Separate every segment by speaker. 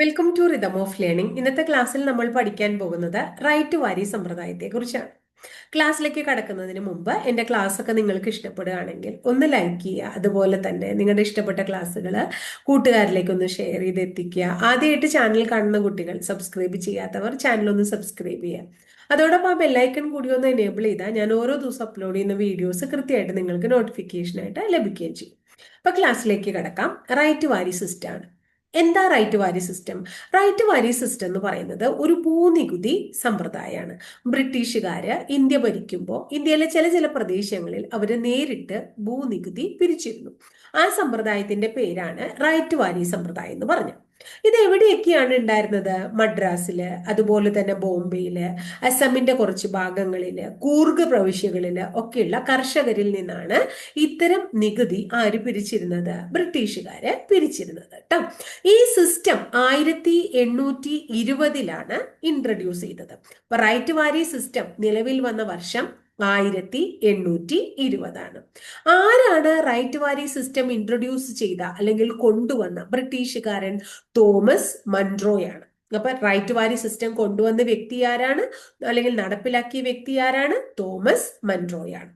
Speaker 1: Welcome to rhythm of learning ഇന്നത്തെ ക്ലാസ്സിൽ നമ്മൾ പഠിക്കാൻ പോകുന്നത് റൈറ്റ് വാരി സമ്പ്രദായത്തെ കുറിച്ചാണ് ക്ലാസ്സിലേക്ക് കടക്കുന്നതിന് മുമ്പ് എന്റെ ക്ലാസ് ഒക്കെ നിങ്ങൾക്ക് ഇഷ്ടപ്പെടുകയാണെങ്കിൽ ഒന്ന് ലൈക്ക് ചെയ്യുക. അതുപോലെ തന്നെ നിങ്ങളുടെ ഇഷ്ടപ്പെട്ട ക്ലാസ്സുകൾ കൂട്ടുകാരിലേക്ക് ഒന്ന് ഷെയർ ചെയ്ത് എത്തിക്കുക ആദ്യമായിട്ട് ചാനൽ കാണുന്ന കുട്ടികൾ സബ്സ്ക്രൈബ് ചെയ്യാത്തവർ ചാനൽ ഒന്ന് സബ്സ്ക്രൈബ് ചെയ്യുക. അതോടൊപ്പം ആ ബെല്ലൈക്കൺ കൂടി ഒന്ന് എനേബിൾ ചെയ്താൽ ഞാൻ ഓരോ ദിവസം അപ്ലോഡ് ചെയ്യുന്ന വീഡിയോസ് കൃത്യമായിട്ട് നിങ്ങൾക്ക് നോട്ടിഫിക്കേഷനായിട്ട് ലഭിക്കുകയും ചെയ്യും. അപ്പൊ ക്ലാസ്സിലേക്ക് കിടക്കാം. റൈറ്റ് വാരി സിസ്റ്റം ആണ്. എന്താ റൈറ്റ് വാരി സിസ്റ്റം റൈറ്റ് വാരി സിസ്റ്റം എന്ന് പറയുന്നത് ഒരു ഭൂനികുതി സമ്പ്രദായമാണ് ബ്രിട്ടീഷുകാർ ഇന്ത്യ ഭരിക്കുമ്പോൾ ഇന്ത്യയിലെ ചില ചില പ്രദേശങ്ങളിൽ അവർ നേരിട്ട് ഭൂനികുതി പിരിച്ചിരുന്നു. ആ സമ്പ്രദായത്തിന്റെ പേരാണ് റൈറ്റ് വാരി സമ്പ്രദായം എന്ന് പറഞ്ഞത്. ഇത് എവിടെയൊക്കെയാണ് ഉണ്ടായിരുന്നത്? മദ്രാസിൽ അതുപോലെ തന്നെ ബോംബെയിൽ അസമിന്റെ കുറച്ച് ഭാഗങ്ങളിൽ കൂർഗ് പ്രവിശ്യകളിൽ ഒക്കെയുള്ള കർഷകരിൽ നിന്നാണ് ഇത്തരം നികുതി ആര് പിരിച്ചിരുന്നത്? ബ്രിട്ടീഷുകാര് പിരിച്ചിരുന്നത് കേട്ടോ. ഈ സിസ്റ്റം ആയിരത്തി എണ്ണൂറ്റി ഇരുപതിലാണ് ഇൻട്രൊഡ്യൂസ് ചെയ്തത്. റൈറ്റ് വാരി സിസ്റ്റം നിലവിൽ വന്ന വർഷം ആയിരത്തി എണ്ണൂറ്റി ഇരുപതാണ് ആരാണ് റൈറ്റ് വാരി സിസ്റ്റം ഇൻട്രൊഡ്യൂസ് ചെയ്ത അല്ലെങ്കിൽ കൊണ്ടുവന്ന ബ്രിട്ടീഷുകാരൻ തോമസ് മൺട്രോയാണ് അപ്പൊ റൈറ്റ് വാരി സിസ്റ്റം കൊണ്ടുവന്ന വ്യക്തി ആരാണ്? അല്ലെങ്കിൽ നടപ്പിലാക്കിയ വ്യക്തി ആരാണ്? തോമസ് മൺട്രോയാണ്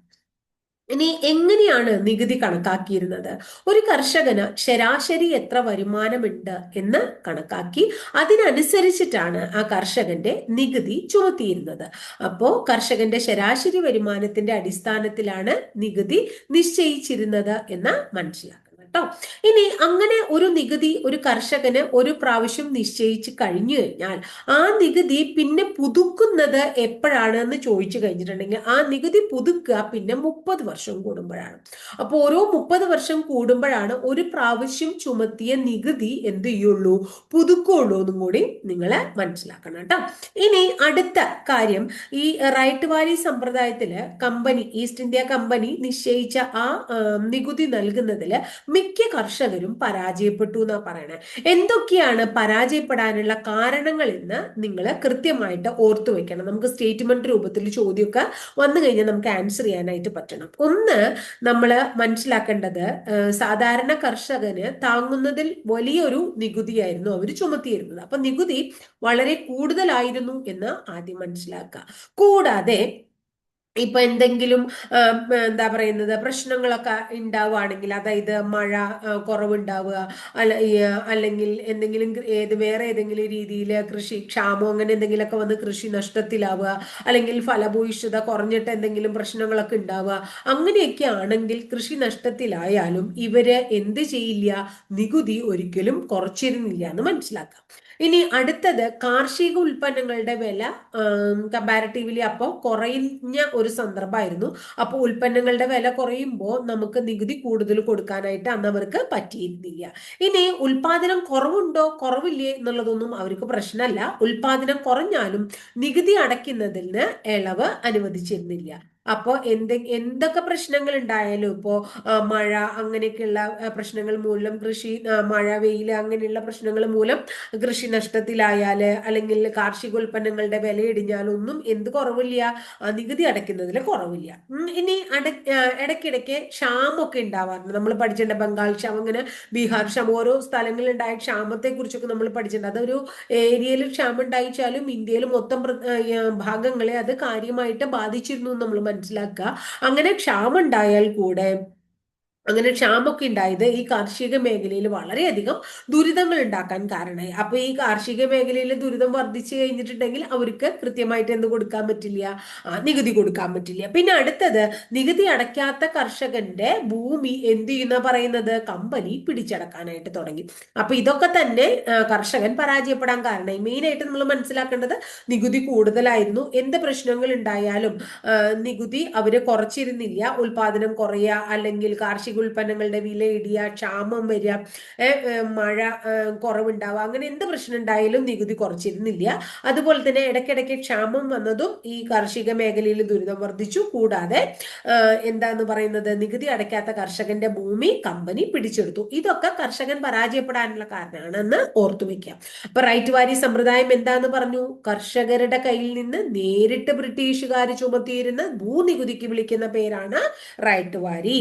Speaker 1: ഇനി എങ്ങനെയാണ് നികുതി കണക്കാക്കിയിരുന്നത്? ഒരു കർഷകന് ശരാശരി എത്ര വരുമാനമുണ്ട് എന്ന് കണക്കാക്കി അതിനനുസരിച്ചിട്ടാണ് ആ കർഷകന്റെ നികുതി ചുമത്തിയിരുന്നത്. അപ്പോ കർഷകന്റെ ശരാശരി വരുമാനത്തിന്റെ അടിസ്ഥാനത്തിലാണ് നികുതി നിശ്ചയിച്ചിരുന്നത് എന്ന് മനസ്സിലാക്കുക കേട്ടോ. ഇനി അങ്ങനെ ഒരു നികുതി ഒരു കർഷകന് ഒരു പ്രാവശ്യം നിശ്ചയിച്ച് കഴിഞ്ഞു കഴിഞ്ഞാൽ ആ നികുതി പിന്നെ പുതുക്കുന്നത് എപ്പോഴാണ് എന്ന് ചോദിച്ചു കഴിഞ്ഞിട്ടുണ്ടെങ്കിൽ ആ നികുതി പുതുക്കുക പിന്നെ മുപ്പത് വർഷം കൂടുമ്പോഴാണ്. അപ്പോൾ ഓരോ മുപ്പത് വർഷം കൂടുമ്പോഴാണ് ഒരു പ്രാവശ്യം ചുമത്തിയ നികുതി എന്ത് ചെയ്യുള്ളൂ? പുതുക്കുള്ളൂ എന്നും കൂടി നിങ്ങൾ മനസ്സിലാക്കണം കേട്ടോ. ഇനി അടുത്ത കാര്യം ഈ റൈറ്റ് വാലി സമ്പ്രദായത്തിൽ കമ്പനി ഈസ്റ്റ് ഇന്ത്യ കമ്പനി നിശ്ചയിച്ച ആ നികുതി നൽകുന്നതിൽ മിക്ക കർഷകരും പരാജയപ്പെട്ടു എന്നാ പറയുന്നത് എന്തൊക്കെയാണ് പരാജയപ്പെടാനുള്ള കാരണങ്ങൾ എന്ന് നിങ്ങൾ കൃത്യമായിട്ട് ഓർത്തു വെക്കണം. നമുക്ക് സ്റ്റേറ്റ്മെന്റ് രൂപത്തിൽ ചോദ്യമൊക്കെ വന്നു കഴിഞ്ഞാൽ നമുക്ക് ആൻസർ ചെയ്യാനായിട്ട് പറ്റണം. ഒന്ന് നമ്മൾ മനസ്സിലാക്കേണ്ടത് സാധാരണ കർഷകന് താങ്ങുന്നതിൽ വലിയൊരു നികുതിയായിരുന്നു അവർ ചുമത്തിയിരുന്നത്. അപ്പൊ നികുതി വളരെ കൂടുതലായിരുന്നു എന്ന് ആദ്യം മനസ്സിലാക്കുക. കൂടാതെ ഇപ്പൊ എന്തെങ്കിലും എന്താ പറയുന്നത് പ്രശ്നങ്ങളൊക്കെ ഉണ്ടാവുകയാണെങ്കിൽ അതായത് മഴ കുറവുണ്ടാവുക അല്ല അല്ലെങ്കിൽ എന്തെങ്കിലും ഏത് വേറെ ഏതെങ്കിലും രീതിയിൽ കൃഷി ക്ഷാമം അങ്ങനെ എന്തെങ്കിലുമൊക്കെ വന്ന് കൃഷി നഷ്ടത്തിലാവുക അല്ലെങ്കിൽ ഫലഭൂയിഷ്ഠത കുറഞ്ഞിട്ട് എന്തെങ്കിലും പ്രശ്നങ്ങളൊക്കെ ഉണ്ടാവുക അങ്ങനെയൊക്കെ ആണെങ്കിൽ കൃഷി നഷ്ടത്തിലായാലും ഇവർ എന്ത് ചെയ്യില്ല നികുതി ഒരിക്കലും കുറച്ചിരുന്നില്ല എന്ന് മനസ്സിലാക്കാം. ഇനി അടുത്തത് കാർഷിക ഉൽപ്പന്നങ്ങളുടെ വില കമ്പാരിറ്റീവ്ലി അപ്പോൾ കുറഞ്ഞ ഒരു സന്ദർഭമായിരുന്നു. അപ്പോൾ ഉൽപ്പന്നങ്ങളുടെ വില കുറയുമ്പോൾ നമുക്ക് നികുതി കൂടുതൽ കൊടുക്കാനായിട്ട് അന്ന് അവർക്ക് പറ്റിയിരുന്നില്ല. ഇനി ഉൽപാദനം കുറവുണ്ടോ കുറവില്ലേ എന്നുള്ളതൊന്നും അവർക്ക് പ്രശ്നമല്ല. ഉൽപാദനം കുറഞ്ഞാലും നികുതി അടയ്ക്കുന്നതിന് ഇളവ് അനുവദിച്ചിരുന്നില്ല. അപ്പോൾ എന്ത് എന്തൊക്കെ പ്രശ്നങ്ങൾ ഉണ്ടായാലും ഇപ്പോൾ മഴ അങ്ങനെയൊക്കെയുള്ള പ്രശ്നങ്ങൾ മൂലം കൃഷി മഴ വെയിൽ അങ്ങനെയുള്ള പ്രശ്നങ്ങൾ മൂലം കൃഷി നഷ്ടത്തിലായാൽ അല്ലെങ്കിൽ കാർഷിക ഉൽപ്പന്നങ്ങളുടെ വില ഇടിഞ്ഞാലൊന്നും എന്ത് കുറവില്ല? നികുതി അടയ്ക്കുന്നതിൽ കുറവില്ല. ഇനി അട ഇടയ്ക്കിടയ്ക്ക് ക്ഷാമൊക്കെ ഉണ്ടാവാറുണ്ട്. നമ്മൾ പഠിച്ചിട്ടുണ്ട് ബംഗാൾ ക്ഷാമം അങ്ങനെ ബീഹാർ ക്ഷാമം ഓരോ സ്ഥലങ്ങളിലുണ്ടായ ക്ഷാമത്തെ കുറിച്ചൊക്കെ നമ്മൾ പഠിച്ചിട്ടുണ്ട്. അതൊരു ഏരിയയിൽ ക്ഷാമം ഉണ്ടായിച്ചാലും ഇന്ത്യയിൽ മൊത്തം ഭാഗങ്ങളെ അത് കാര്യമായിട്ട് ബാധിച്ചിരുന്നു നമ്മൾ മനസ്സിലാക്കുക. അങ്ങനെ ക്ഷാമം ഉണ്ടായാൽ കൂടെ അങ്ങനെ ക്ഷാമൊക്കെ ഉണ്ടായത് ഈ കാർഷിക മേഖലയിൽ വളരെയധികം ദുരിതങ്ങൾ ഉണ്ടാക്കാൻ കാരണമായി. അപ്പൊ ഈ കാർഷിക മേഖലയിൽ ദുരിതം വർദ്ധിച്ചു കഴിഞ്ഞിട്ടുണ്ടെങ്കിൽ അവർക്ക് കൃത്യമായിട്ട് എന്ത് കൊടുക്കാൻ പറ്റില്ല? നികുതി കൊടുക്കാൻ പറ്റില്ല. പിന്നെ അടുത്തത് നികുതി അടയ്ക്കാത്ത കർഷകന്റെ ഭൂമി എന്ത് ചെയ്യുന്ന പറയുന്നത്? കമ്പനി പിടിച്ചടക്കാനായിട്ട് തുടങ്ങി. അപ്പൊ ഇതൊക്കെ തന്നെ കർഷകൻ പരാജയപ്പെടാൻ കാരണമായി. മെയിൻ ആയിട്ട് നമ്മൾ മനസ്സിലാക്കേണ്ടത് നികുതി കൂടുതലായിരുന്നു. എന്ത് പ്രശ്നങ്ങൾ ഉണ്ടായാലും നികുതി അവർ കുറച്ചിരുന്നില്ല. ഉൽപാദനം കുറയുക അല്ലെങ്കിൽ കാർഷിക ഉൽപ്പന്നങ്ങളുടെ വില ഇടിയ ക്ഷാമം വരിക മഴ കുറവുണ്ടാവുക അങ്ങനെ എന്ത് പ്രശ്നം ഉണ്ടായാലും നികുതി കുറച്ചിരുന്നില്ല. അതുപോലെ തന്നെ ഇടയ്ക്കിടയ്ക്ക് ക്ഷാമം വന്നതും ഈ കാർഷിക മേഖലയിൽ ദുരിതം വർദ്ധിച്ചു. കൂടാതെ എന്താന്ന് പറയുന്നത് നികുതി അടയ്ക്കാത്ത കർഷകന്റെ ഭൂമി കമ്പനി പിടിച്ചെടുത്തു. ഇതൊക്കെ കർഷകൻ പരാജയപ്പെടാനുള്ള കാരണമാണെന്ന് ഓർത്തു വെക്കാം. അപ്പൊ റൈറ്റ് വാരി സമ്പ്രദായം എന്താന്ന് പറഞ്ഞു? കർഷകരുടെ കയ്യിൽ നിന്ന് നേരിട്ട് ബ്രിട്ടീഷുകാർ ചുമത്തിയിരുന്ന ഭൂനികുതിക്ക് വിളിക്കുന്ന പേരാണ് റൈറ്റ് വാരി.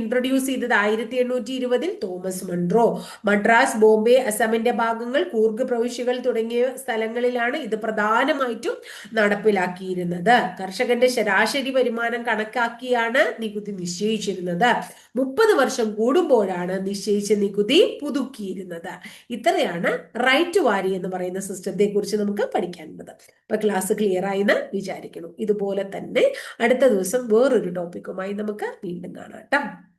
Speaker 1: ഇൻട്രോ ഇൻട്രൊഡ്യൂസ് ചെയ്തത് ആയിരത്തി എണ്ണൂറ്റി ഇരുപതിൽ തോമസ് മൺട്രോ മദ്രാസ് ബോംബെ അസമിന്റെ ഭാഗങ്ങൾ കൂർഗ് പ്രവിശ്യകൾ തുടങ്ങിയ സ്ഥലങ്ങളിലാണ് ഇത് പ്രധാനമായിട്ടും നടപ്പിലാക്കിയിരുന്നത്. കർഷകന്റെ ശരാശരി വരുമാനം കണക്കാക്കിയാണ് നികുതി നിശ്ചയിച്ചിരുന്നത്. മുപ്പത് വർഷം കൂടുമ്പോഴാണ് നിശ്ചയിച്ച നികുതി പുതുക്കിയിരുന്നത്. ഇത്രയാണ് റൈറ്റ് വാരി എന്ന് പറയുന്ന സിസ്റ്റത്തെ കുറിച്ച് നമുക്ക് പഠിക്കാനുള്ളത്. അപ്പൊ ക്ലാസ് ക്ലിയർ ആയി എന്ന് ഇതുപോലെ തന്നെ അടുത്ത ദിവസം വേറൊരു ടോപ്പിക്കുമായി നമുക്ക് വീണ്ടും കാണാം കേട്ടോ.